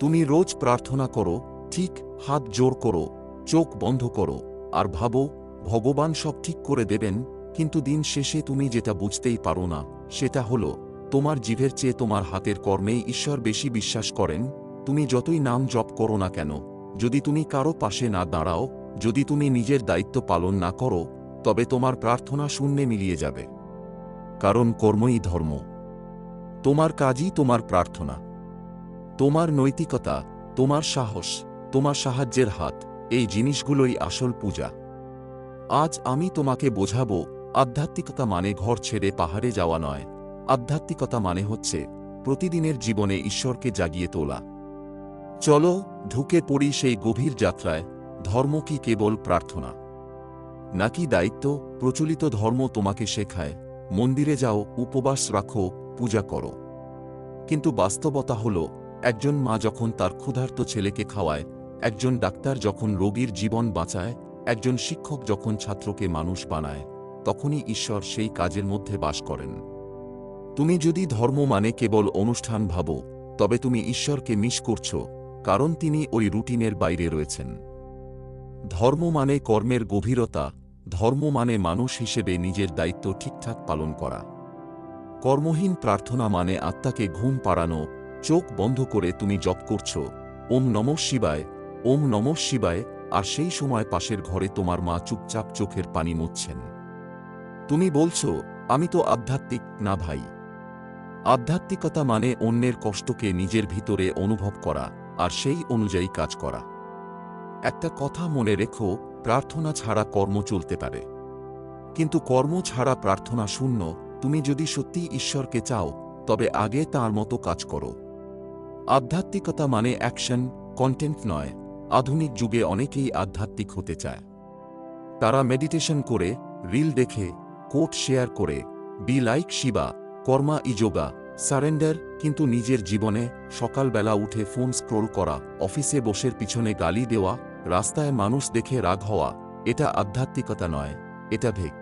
তুমি রোজ প্রার্থনা করো, ঠিক হাত জোর করো, চোখ বন্ধ করো, আর ভাবো, ভগবান সব ঠিক করে দেবেন, কিন্তু দিন শেষে তুমি যেটা বুঝতেই পারো না, সেটা হলো, তোমার জিভের চেয়ে তোমার হাতের কর্মেই ঈশ্বর বেশি বিশ্বাস করেন, তুমি যতই নাম জপ করো না কেন, যদি তুমি কারও পাশে না দাঁড়াও, যদি তুমি নিজের দায়িত্ব পালন না করো, তবে তোমার প্রার্থনা শূন্যে মিলিয়ে যাবে। কারণ কর্মই ধর্ম। তোমার কাজই তোমার প্রার্থনা। তোমার নৈতিকতা, তোমার সাহস, তোমার সাহায্যের হাত, এই জিনিসগুলোই আসল পূজা। আজ আমি তোমাকে বোঝাবো, আধ্যাত্মিকতা মানে ঘর ছেড়ে পাহাড়ে যাওয়া নয়। আধ্যাত্মিকতা মানে হচ্ছে, প্রতিদিনের জীবনে ঈশ্বরকে জাগিয়ে তোলা। চলো, ঢুকে পড়ি সেই গভীর যাত্রায়, ধর্ম কি কেবল প্রার্থনা? নাকি দায়িত্ব, প্রচলিত ধর্ম তোমাকে শেখায়, মন্দিরে যাও, উপবাস রাখো, পূজা করো। কিন্তু বাস্তবতা হল একজন মা যখন তার ক্ষুধার্ত ছেলেকে খাওয়ায়, একজন ডাক্তার যখন রোগীর জীবন বাঁচায়, একজন শিক্ষক যখন ছাত্রকে মানুষ বানায়, তখনই ঈশ্বর সেই কাজের মধ্যে বাস করেন। তুমি যদি ধর্ম মানে কেবল অনুষ্ঠান ভাবো, তবে তুমি ঈশ্বরকে মিস করছ, কারণ তিনি ওই রুটিনের বাইরে রয়েছেন। ধর্ম মানে কর্মের গভীরতা, ধর্ম মানে মানুষ হিসেবে নিজের দায়িত্ব ঠিকঠাক পালন করা। কর্মহীন প্রার্থনা মানে আত্মাকে ঘুম পাড়ানো চোখ বন্ধ করে তুমি জপ করছ, ওম নম শিবায়, ওম নম শিবায়, আর সেই সময় পাশের ঘরে তোমার মা চুপচাপ চোখের পানি মুছছেন। তুমি বলছো, আমি তো আধ্যাত্মিক, না ভাই। আধ্যাত্মিকতা মানে অন্যের কষ্টকে নিজের ভিতরে অনুভব করা, আর সেই অনুযায়ী কাজ করা। একটা কথা মনে রেখো, প্রার্থনা ছাড়া কর্ম চলতে পারে। কিন্তু কর্ম ছাড়া প্রার্থনা শূন্য, তুমি যদি সত্যি ঈশ্বরকে চাও, তবে আগে তার মতো কাজ করো। আধ্যাত্মিকতা মানে অ্যাকশন, কন্টেন্ট নয়। আধুনিক যুগে অনেকেই আধ্যাত্মিক হতে চায়। তারা মেডিটেশন করে, রিল দেখে, কোট শেয়ার করে, be like Shiva, karma yoga surrender, কিন্তু নিজের জীবনে সকালবেলা উঠে ফোন স্ক্রোল করা, অফিসে বসের পিছনে গালি দেওয়া, রাস্তায় মানুষ দেখে রাগ হওয়া, এটা আধ্যাত্মিকতা নয়, এটা ভেক।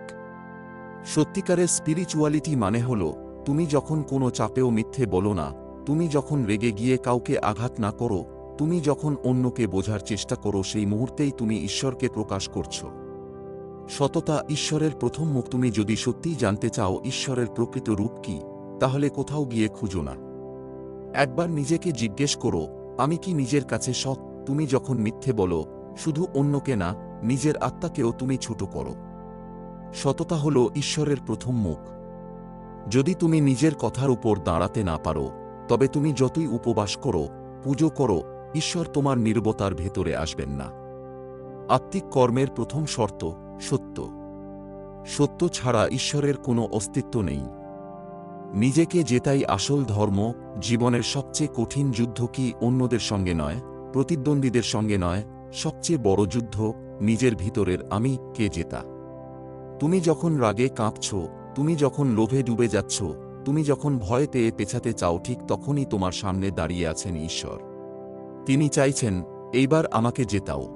সত্যিকারের স্পিরিচুয়ালিটি মানে হল, তুমি যখন কোনো চাপেও মিথ্যে বলো না তুমি যখন রেগে গিয়ে কাউকে আঘাত না করো, তুমি যখন অন্যকে বোঝার চেষ্টা করো, সেই মুহূর্তেই তুমি ঈশ্বরকে প্রকাশ করছ। সততা ঈশ্বরের প্রথম মুখ। তুমি যদি সত্যিই জানতে চাও ঈশ্বরের প্রকৃত রূপ কি, তাহলে কোথাও গিয়ে খুঁজো না। একবার নিজেকে জিজ্ঞেস করো, আমি কি নিজের কাছে সৎ? তুমি যখন মিথ্যে বলো, শুধু অন্যকে না, নিজের আত্মাকেও তুমি ছোট করো। সততা হল ঈশ্বরের প্রথম মুখ। যদি তুমি নিজের কথার উপর দাঁড়াতে না পারো তবে তুমি যতই উপবাস করো, পুজো করো, ঈশ্বর তোমার নির্বতার ভেতরে আসবেন না। আত্মিক কর্মের প্রথম শর্ত, সত্য। সত্য ছাড়া ঈশ্বরের কোনো অস্তিত্ব নেই। নিজেকে জেতাই আসল ধর্ম, জীবনের সবচেয়ে কঠিন যুদ্ধ কি অন্যদের সঙ্গে নয়, প্রতিদ্বন্দ্বীদের সঙ্গে নয়, সবচেয়ে বড় যুদ্ধ, নিজের ভিতরের আমি কে জেতা। তুমি যখন রাগে কাঁপছ, তুমি যখন লোভে ডুবে যাচ্ছ তুমি যখন ভয় পেয়ে পেছাতে চাও, ঠিক তখনই তোমার সামনে দাঁড়িয়ে আছেন ঈশ্বর। তিনি চাইছেন, এইবার আমাকে জেতাও।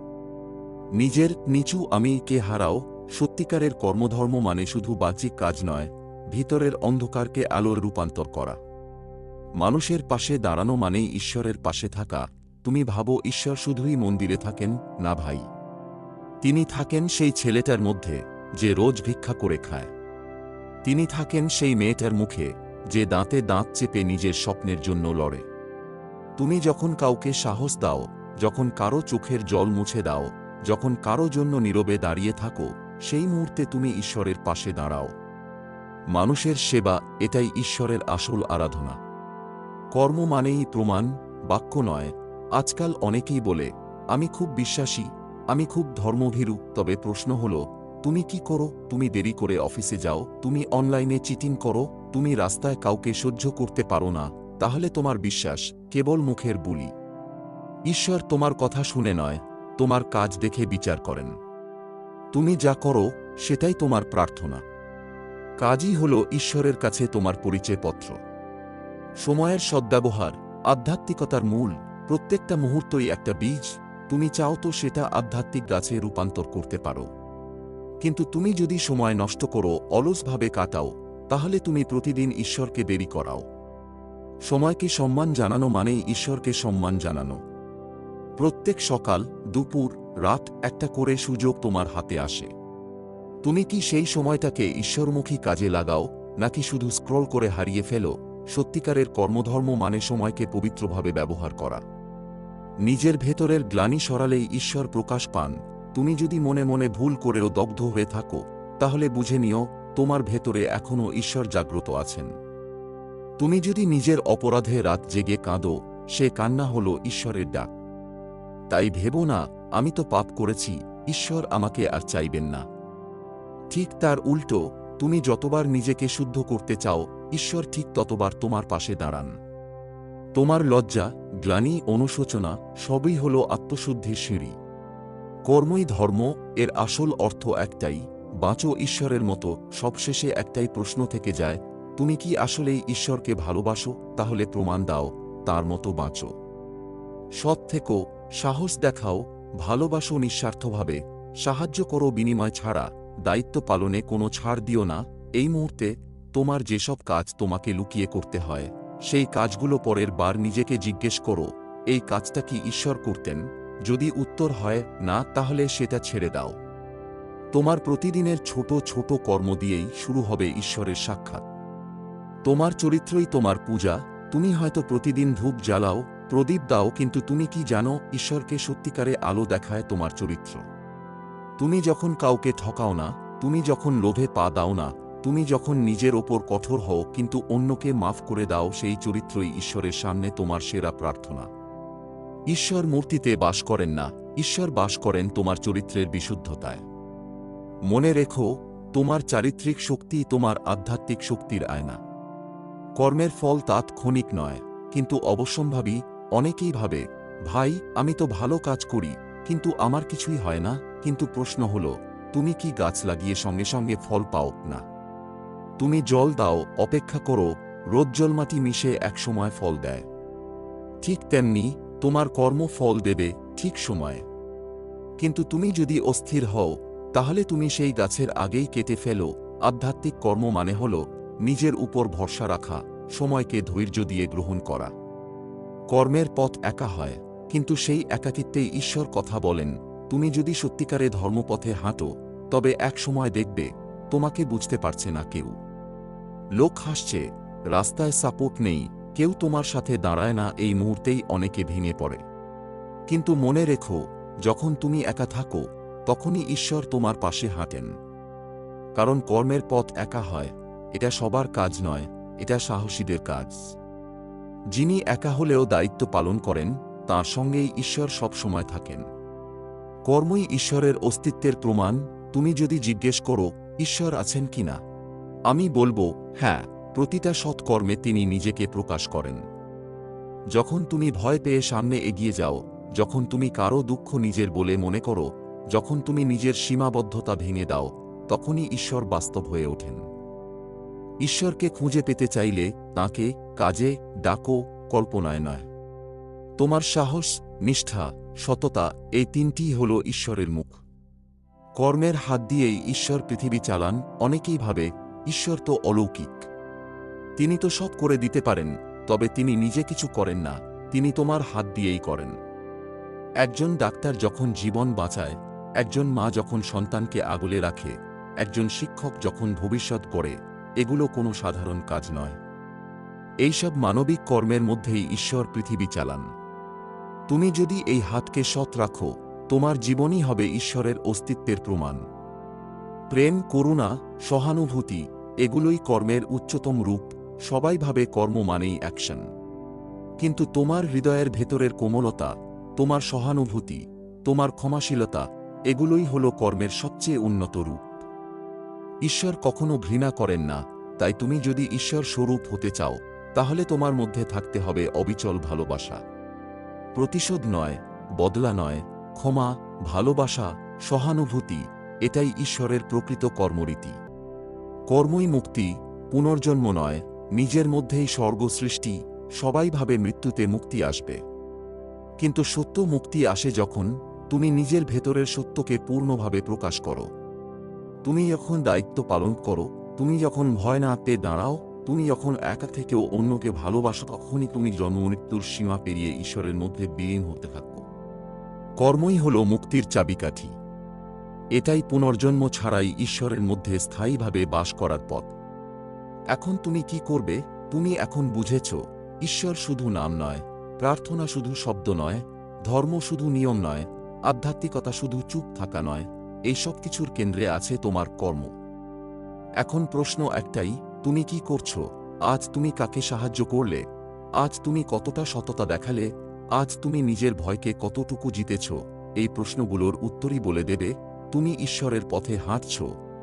নিজের নিচু আমি কে হারাও, সত্যিকারের কর্মধর্ম মানে শুধু বাহ্যিক কাজ নয়, ভিতরের অন্ধকারকে আলোর রূপান্তর করা। মানুষের পাশে দাঁড়ানো মানেই ঈশ্বরের পাশে থাকা। তুমি ভাবো, ঈশ্বর শুধুই মন্দিরে থাকেন? না ভাই। তিনি থাকেন সেই ছেলেটার মধ্যে, যে রোজ ভিক্ষা করে খায়। তিনি থাকেন সেই মেয়েটার মুখে, যে দাঁতে দাঁত চেপে নিজের স্বপ্নের জন্য লড়ে। তুমি যখন কাউকে সাহস দাও, যখন কারও চোখের জল মুছে দাও, যখন কারও জন্য নীরবে দাঁড়িয়ে থাকো, সেই মুহূর্তে তুমি ঈশ্বরের পাশে দাঁড়াও। মানুষের সেবা, এটাই ঈশ্বরের আসল আরাধনা। কর্ম মানেই প্রমাণ, বাক্য নয়। আজকাল অনেকেই বলে, আমি খুব বিশ্বাসী, আমি খুব ধর্মভীরু, তবে প্রশ্ন হল তুমি কি করো? তুমি দেরি করে অফিসে যাও। তুমি অনলাইনে চিটিং করো। তুমি রাস্তায় কাউকে সহ্য করতে পারো না। তাহলে তোমার বিশ্বাস, কেবল মুখের বুলি। ঈশ্বর তোমার কথা শুনে নয়, তোমার কাজ দেখে বিচার করেন। তুমি যা করো, সেটাই তোমার প্রার্থনা। কাজই হল ঈশ্বরের কাছে তোমার পরিচয়পত্র। সময়ের সদ্ব্যবহার, আধ্যাত্মিকতার মূল, প্রত্যেকটা মুহূর্তই একটা বীজ। তুমি চাও তো সেটা আধ্যাত্মিক গাছে রূপান্তর করতে পারো। কিন্তু তুমি যদি সময় নষ্ট করো, অলসভাবে কাটাও, তাহলে তুমি প্রতিদিন ঈশ্বরকে দেরি করাও। সময়কে সম্মান জানানো মানেই ঈশ্বরকে সম্মান জানানো। প্রত্যেক সকাল, দুপুর, রাত একটা করে সুযোগ তোমার হাতে আসে। তুমি কি সেই সময়টাকে ঈশ্বরমুখী কাজে লাগাও, নাকি শুধু স্ক্রল করে হারিয়ে ফেলো? সত্যিকারের কর্মধর্ম মানে সময়কে পবিত্রভাবে ব্যবহার করা। নিজের ভেতরের গ্লানি সরালেই ঈশ্বর প্রকাশ পান। তুমি যদি মনে মনে ভুল করেও দগ্ধ হয়ে থাকো, তাহলে বুঝে নিও, তোমার ভেতরে এখনও ঈশ্বর জাগ্রত আছেন। তুমি যদি নিজের অপরাধে রাত জেগে কাঁদো, সে কান্না হল ঈশ্বরের ডাক। তাই ভেবো না, আমি তো পাপ করেছি, ঈশ্বর আমাকে আর চাইবেন না। ঠিক তার উল্টো, তুমি যতবার নিজেকে শুদ্ধ করতে চাও, ঈশ্বর ঠিক ততবার তোমার পাশে দাঁড়ান। তোমার লজ্জা, গ্লানি, অনুশোচনা, সবই হল আত্মশুদ্ধির সিঁড়ি। কর্মই ধর্ম, এর আসল অর্থ একটাই। বাঁচো ঈশ্বরের মতো, সবশেষে একটাই প্রশ্ন থেকে যায়, তুমি কি আসলেই ঈশ্বরকে ভালোবাসো? তাহলে প্রমাণ দাও, তার মতো বাঁচো। সৎ থেকো, সাহস দেখাও, ভালোবাসো নিঃস্বার্থভাবে, সাহায্য করো বিনিময় ছাড়া, দায়িত্ব পালনে কোনো ছাড় দিও না, এই মুহূর্তে, তোমার যেসব কাজ তোমাকে লুকিয়ে করতে হয়, সেই কাজগুলো পরের বার নিজেকে জিজ্ঞেস করো, এই কাজটা কি ঈশ্বর করতেন? যদি উত্তর হয়, না, তাহলে সেটা ছেড়ে দাও। তোমার প্রতিদিনের ছোট ছোট কর্ম দিয়েই শুরু হবে ঈশ্বরের সাক্ষাৎ। তোমার চরিত্রই তোমার পূজা। তুমি হয়তো প্রতিদিন ধূপ জ্বালাও, প্রদীপ দাও, কিন্তু তুমি কি জানো, ঈশ্বরকে সত্যিকারে আলো দেখায় তোমার চরিত্র। তুমি যখন কাউকে ঠকাও না, তুমি যখন লোভে পা দাও না, তুমি যখন নিজের ওপর কঠোর হও, কিন্তু অন্যকে মাফ করে দাও, সেই চরিত্রই ঈশ্বরের সামনে তোমার সেরা প্রার্থনা। ঈশ্বর মূর্তিতে বাস করেন না, ঈশ্বর বাস করেন তোমার চরিত্রের বিশুদ্ধতায়। মনে রেখো, তোমার চারিত্রিক শক্তি তোমার আধ্যাত্মিক শক্তির আয়না। কর্মের ফল তাৎক্ষণিক নয়, কিন্তু অবশ্যম্ভাবী, অনেকেই ভাবে, ভাই, আমি তো ভালো কাজ করি, কিন্তু আমার কিছুই হয় না? কিন্তু প্রশ্ন হল, তুমি কি গাছ লাগিয়ে সঙ্গে সঙ্গে ফল পাও না? তুমি জল দাও, অপেক্ষা করো, রোদ জলমাটি মিশে একসময় ফল দেয়। ঠিক তেমনি তোমার কর্ম ফল দেবে ঠিক সময়ে। কিন্তু তুমি যদি অস্থির হও, তাহলে তুমি সেই গাছের আগেই কেটে ফেলো। আধ্যাত্মিক কর্ম মানে হল নিজের উপর ভরসা রাখা, সময়কে ধৈর্য দিয়ে গ্রহণ করা। কর্মের পথ একা হয়, কিন্তু সেই একাকিত্বেই ঈশ্বর কথা বলেন, তুমি যদি সত্যিকারে ধর্মপথে হাঁটো, তবে এক সময় দেখবে, তোমাকে বুঝতে পারছে না কেউ। লোক হাসছে, রাস্তায় সাপোর্ট নেই কেউ তোমার সাথে দাঁড়ায় না এই মুহূর্তেই অনেকে ভেঙে পড়ে। কিন্তু মনে রেখো, যখন তুমি একা থাকো, তখনই ঈশ্বর তোমার পাশে হাঁটেন। কারণ কর্মের পথ একা হয়, এটা সবার কাজ নয়, এটা সাহসীদের কাজ। যিনি একা হলেও দায়িত্ব পালন করেন, তার সঙ্গেই ঈশ্বর সব সময় থাকেন। কর্মই ঈশ্বরের অস্তিত্বের প্রমাণ, তুমি যদি জিজ্ঞেস করো, ঈশ্বর আছেন কিনা? আমি বলব হ্যাঁ। প্রতিটা সৎকর্মে তিনি নিজেকে প্রকাশ করেন। যখন তুমি ভয় পেয়ে সামনে এগিয়ে যাও, যখন তুমি কারও দুঃখ নিজের বলে মনে করো, যখন তুমি নিজের সীমাবদ্ধতা ভেঙে দাও, তখনই ঈশ্বর বাস্তব হয়ে ওঠেন। ঈশ্বরকে খুঁজে পেতে চাইলে তাকে কাজে ডাকো, কল্পনায় নয়। তোমার সাহস, নিষ্ঠা, সততা এই তিনটিই হল ঈশ্বরের মুখ। কর্মের হাত দিয়েই ঈশ্বর পৃথিবী চালান, অনেকেই ভাবে ঈশ্বর তো অলৌকিক। তিনি তো সব করে দিতে পারেন, তবে তিনি নিজে কিছু করেন না, তিনি তোমার হাত দিয়েই করেন। একজন ডাক্তার যখন জীবন বাঁচায়, একজন মা যখন সন্তানকে আগলে রাখে, একজন শিক্ষক যখন ভবিষ্যৎ গড়ে, এগুলো কোনো সাধারণ কাজ নয়। এইসব মানবিক কর্মের মধ্যেই ঈশ্বর পৃথিবী চালান। তুমি যদি এই হাতকে সৎ রাখো, তোমার জীবনই হবে ঈশ্বরের অস্তিত্বের প্রমাণ। প্রেম, করুণা, সহানুভূতি, এগুলোই কর্মের উচ্চতম রূপ। সবাই ভাবে কর্ম মানেই অ্যাকশন কিন্তু তোমার হৃদয়ের ভেতরের কোমলতা, তোমার সহানুভূতি, তোমার ক্ষমাশীলতা, এগুলোই হল কর্মের সবচেয়ে উন্নত রূপ। ঈশ্বর কখনো ঘৃণা করেন না, তাই তুমি যদি ঈশ্বর স্বরূপ হতে চাও, তাহলে তোমার মধ্যে থাকতে হবে অবিচল ভালোবাসা। প্রতিশোধ নয়, বদলা নয়, ক্ষমা, ভালোবাসা, সহানুভূতি, এটাই ঈশ্বরের প্রকৃত কর্মরীতি। কর্মই মুক্তি, পুনর্জন্ম নয় নিজের মধ্যেই স্বর্গ সৃষ্টি সবাই ভাবে মৃত্যুতে মুক্তি আসবে। কিন্তু সত্য মুক্তি আসে যখন তুমি নিজের ভেতরের সত্যকে পূর্ণভাবে প্রকাশ করো। তুমি যখন দায়িত্ব পালন করো, তুমি যখন ভয় না পেয়ে দাঁড়াও, তুমি যখন একা থেকেও অন্যকে ভালোবাসো, তখনই তুমি জন্ম মৃত্যুর সীমা পেরিয়ে ঈশ্বরের মধ্যে বিলীন হতে থাকো। কর্মই হল মুক্তির চাবিকাঠি। এটাই পুনর্জন্ম ছাড়াই ঈশ্বরের মধ্যে স্থায়ীভাবে বাস করার পথ। এখন তুমি কি করবে? তুমি এখন বুঝেছ, ঈশ্বর শুধু নাম নয়, প্রার্থনা শুধু শব্দ নয়, ধর্ম শুধু নিয়ম নয়, আধ্যাত্মিকতা শুধু চুপ থাকা নয়, এই সব কিছুর কেন্দ্রে আছে তোমার কর্ম। এখন প্রশ্ন একটাই, তুমি কি করছ? আজ তুমি কাকে সাহায্য করলে? আজ তুমি কতটা সততা দেখালে? আজ তুমি নিজের ভয়কে কতটুকু জিতেছ? এই প্রশ্নগুলোর উত্তরই বলে দেবে, তুমি ঈশ্বরের পথে হাঁটছ,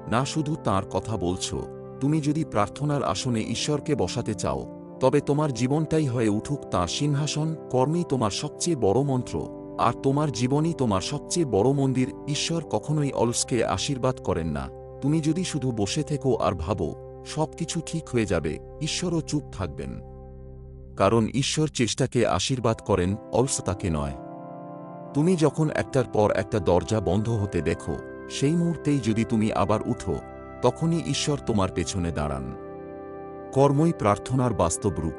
না শুধু তার কথা বলছো। তুমি যদি প্রার্থনার আসনে ঈশ্বরকে বসাতে চাও, তবে তোমার জীবনটাই হয়ে উঠুক তাঁর সিংহাসন, কর্মই তোমার সবচেয়ে বড় মন্ত্র, আর তোমার জীবনই তোমার সবচেয়ে বড় মন্দির, ঈশ্বর কখনোই অলসকে আশীর্বাদ করেন না। তুমি যদি শুধু বসে থেকো আর ভাবো, সবকিছু ঠিক হয়ে যাবে, ঈশ্বরও চুপ থাকবেন। কারণ ঈশ্বর চেষ্টাকে আশীর্বাদ করেন, অলস তাকে নয়। তুমি যখন একটার পর একটা দরজা বন্ধ হতে দেখো, সেই মুহূর্তেই যদি তুমি আবার উঠো তখনই ঈশ্বর তোমার পেছনে দাঁড়ান। কর্মই প্রার্থনার বাস্তব রূপ।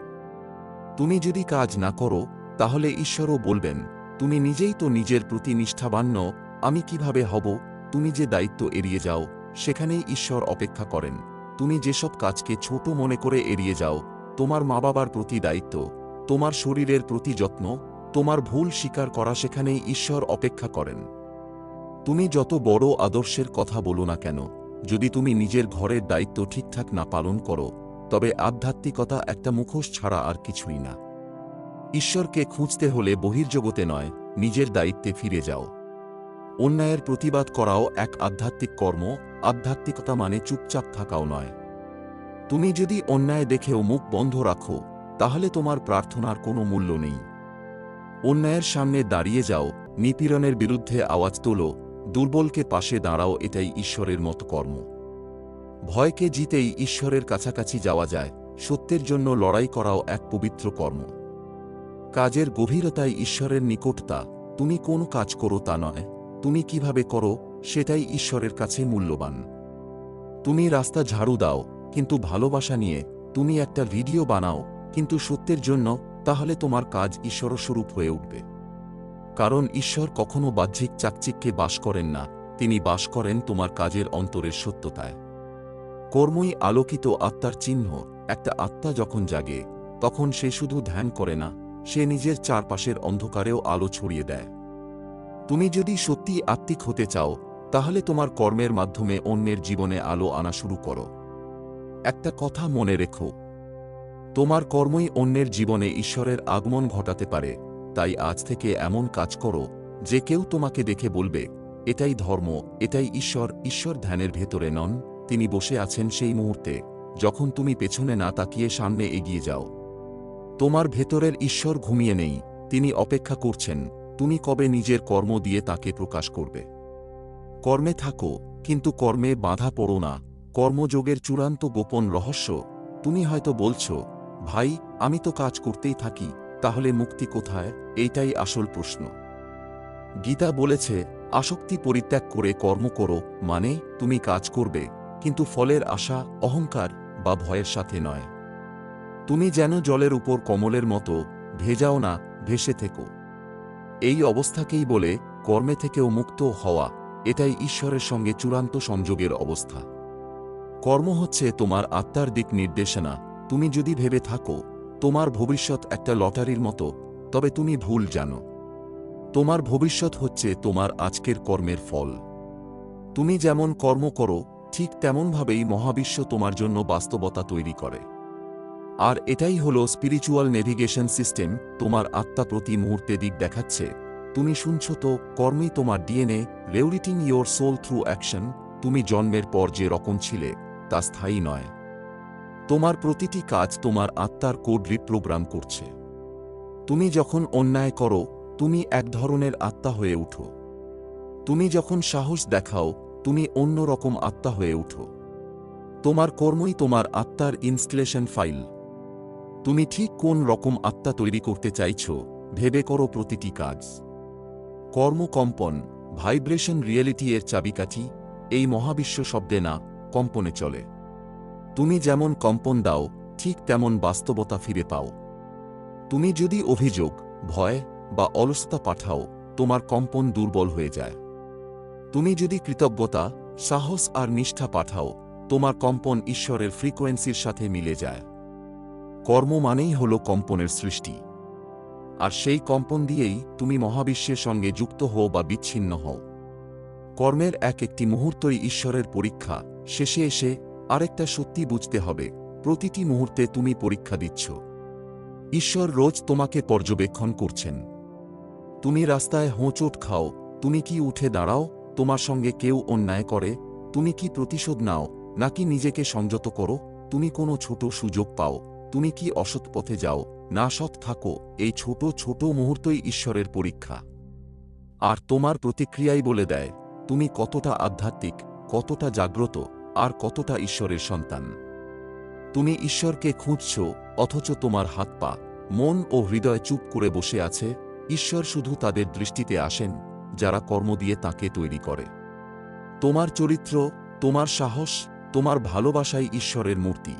তুমি যদি কাজ না করো তাহলে ঈশ্বরও বলবেন তুমি নিজেই তো নিজের প্রতি নিষ্ঠাবান নও, আমি কীভাবে হব? তুমি যে দায়িত্ব এড়িয়ে যাও সেখানেই ঈশ্বর অপেক্ষা করেন। তুমি যেসব কাজকে ছোট মনে করে এড়িয়ে যাও তোমার মা বাবার প্রতি দায়িত্ব তোমার শরীরের প্রতি যত্ন তোমার ভুল স্বীকার করা সেখানেই ঈশ্বর অপেক্ষা করেন। তুমি যত বড় আদর্শের কথা বলো না কেন যদি তুমি নিজের ঘরের দায়িত্ব ঠিকঠাক না পালন করো, তবে আধ্যাত্মিকতা একটা মুখোশ ছাড়া আর কিছুই না। ঈশ্বরকে খুঁজতে হলে বহির্জগতে নয়, নিজের দায়িত্বে ফিরে যাও। অন্যায়ের প্রতিবাদ করাও এক আধ্যাত্মিক কর্ম, আধ্যাত্মিকতা মানে চুপচাপ থাকাও নয়। তুমি যদি অন্যায় দেখেও মুখ বন্ধ রাখো, তাহলে তোমার প্রার্থনার কোনো মূল্য নেই। অন্যায়ের সামনে দাঁড়িয়ে যাও, নিপীড়নের বিরুদ্ধে আওয়াজ তোলো দুর্বলকে পাশে দাঁড়াও, এটাই ঈশ্বরের মতো কর্ম। ভয়কে জিতেই ঈশ্বরের কাছাকাছি যাওয়া যায়, সত্যের জন্য লড়াই করাও এক পবিত্র কর্ম। কাজের গভীরতায় ঈশ্বরের নিকটতা তুমি কোন কাজ করো তা নয়, তুমি কীভাবে করো, সেটাই ঈশ্বরের কাছে মূল্যবান। তুমি রাস্তা ঝাড়ু দাও, কিন্তু ভালোবাসা নিয়ে, তুমি একটা ভিডিও বানাও, কিন্তু সত্যের জন্য, তাহলে তোমার কাজ ঈশ্বরস্বরূপ হয়ে উঠবে। কারণ ঈশ্বর কখনো বাহ্যিক চাকচিককে বাস করেন না, তিনি বাস করেন তোমার কাজের অন্তরের সত্যতায়। কর্মই আলোকিত আত্মার চিহ্ন, একটা আত্মা যখন জাগে, তখন সে শুধু ধ্যান করে না, সে নিজের চারপাশের অন্ধকারেও আলো ছড়িয়ে দেয়। তুমি যদি সত্যি আত্মিক হতে চাও, তাহলে তোমার কর্মের মাধ্যমে অন্যের জীবনে আলো আনা শুরু করো। একটা কথা মনে রেখো, তোমার কর্মই অন্যের জীবনে ঈশ্বরের আগমন ঘটাতে পারে। তাই আজ থেকে এমন কাজ করো, যে কেউ তোমাকে দেখে বলবে, এটাই ধর্ম, এটাই ঈশ্বর ঈশ্বর ধ্যানের ভেতরে নন, তিনি বসে আছেন সেই মুহূর্তে, যখন তুমি পেছনে না তাকিয়ে সামনে এগিয়ে যাও। তোমার ভেতরের ঈশ্বর ঘুমিয়ে নেই, তিনি অপেক্ষা করছেন, তুমি কবে নিজের কর্ম দিয়ে তাকে প্রকাশ করবে। কর্মে থাকো, কিন্তু কর্মে বাধা পড়ো না, কর্মযোগের চূড়ান্ত গোপন রহস্য, তুমি হয়তো বলছো, ভাই, আমি তো কাজ করতেই থাকি তাহলে মুক্তি কোথায়? এইটাই আসল প্রশ্ন। গীতা বলেছে, আসক্তি পরিত্যাগ করে কর্ম করো মানে তুমি কাজ করবে, কিন্তু ফলের আশা অহংকার বা ভয়ের সাথে নয়। তুমি যেন জলের উপর কমলের মতো, ভেজাও না, ভেসে থেকো। এই অবস্থাকেই বলে, কর্মে থেকেও মুক্ত হওয়া, এটাই ঈশ্বরের সঙ্গে চূড়ান্ত সংযোগের অবস্থা। কর্ম হচ্ছে তোমার আত্মার দিক নির্দেশনা, তুমি যদি ভেবে থাকো তোমার ভবিষ্যৎ একটা লটারির মতো, তবে তুমি ভুল জানো। তোমার ভবিষ্যৎ হচ্ছে তোমার আজকের কর্মের ফল। তুমি যেমন কর্ম করো, ঠিক তেমনভাবেই মহাবিশ্ব তোমার জন্য বাস্তবতা তৈরি করে। আর এটাই হলো স্পিরিচুয়াল নেভিগেশন সিস্টেম তোমার আত্মা প্রতি মুহূর্তে দিক দেখাচ্ছে। তুমি শুনছ তো, কর্মই তোমার DNA rewriting your soul through action তুমি জন্মের পর যে রকম ছিলে, তা স্থায়ী নয়। তোমার প্রতিটি কাজ তোমার আত্মার কোড রিপ্রোগ্রাম করছে। তুমি যখন অন্যায় করো, তুমি এক ধরনের আত্মা হয়ে উঠো। তুমি যখন সাহস দেখাও, তুমি অন্য রকম আত্মা হয়ে উঠো। তোমার কর্মই তোমার আত্মার ইনস্টলেশন ফাইল। তুমি ঠিক কোন রকম আত্মা তৈরি করতে চাইছ, ভেবে করো প্রতিটি কাজ। কর্মকম্পন, ভাইব্রেশন রিয়েলিটি এর চাবিকাঠি, এই মহাবিশ্ব শব্দে না, কম্পনে চলে। তুমি যেমন কম্পন দাও, ঠিক তেমন বাস্তবতা ফিরে পাও। তুমি যদি অভিযোগ, ভয় বা অলসতা পাঠাও, তোমার কম্পন দুর্বল হয়ে যায়। তুমি যদি কৃতজ্ঞতা, সাহস আর নিষ্ঠা পাঠাও, তোমার কম্পন ঈশ্বরের ফ্রিকোয়েন্সির সাথে মিলে যায়। কর্ম মানেই হল কম্পনের সৃষ্টি। আর সেই কম্পন দিয়েই তুমি মহাবিশ্বের সঙ্গে যুক্ত হও বা বিচ্ছিন্ন হও। কর্মের এক একটি মুহূর্তই ঈশ্বরের পরীক্ষা, শেষে এসে আরেকটা সত্যি বুঝতে হবে, প্রতিটি মুহূর্তে তুমি পরীক্ষা দিচ্ছ। ঈশ্বর রোজ তোমাকে পর্যবেক্ষণ করছেন। তুমি রাস্তায় হোঁচোট খাও, তুমি কি উঠে দাঁড়াও, তোমার সঙ্গে কেউ অন্যায় করে, তুমি কি প্রতিশোধ নাও, নাকি নিজেকে সংযত করো, তুমি কোনো ছোট সুযোগ পাও, তুমি কি অসৎ পথে যাও, না সৎ থাকো, এই ছোট ছোট মুহূর্তই ঈশ্বরের পরীক্ষা। আর তোমার প্রতিক্রিয়াই বলে দেয়, তুমি কতটা আধ্যাত্মিক, কতটা জাগ্রত আর কতটা ঈশ্বরের সন্তান? তুমি ঈশ্বরকে খুঁজছ, অথচ তোমার হাত পা, মন ও হৃদয় চুপ করে বসে আছে, ঈশ্বর শুধু তাদের দৃষ্টিতে আসেন, যারা কর্ম দিয়ে তাকে তৈরি করে। তোমার চরিত্র, তোমার সাহস, তোমার ভালোবাসাই ঈশ্বরের মূর্তি।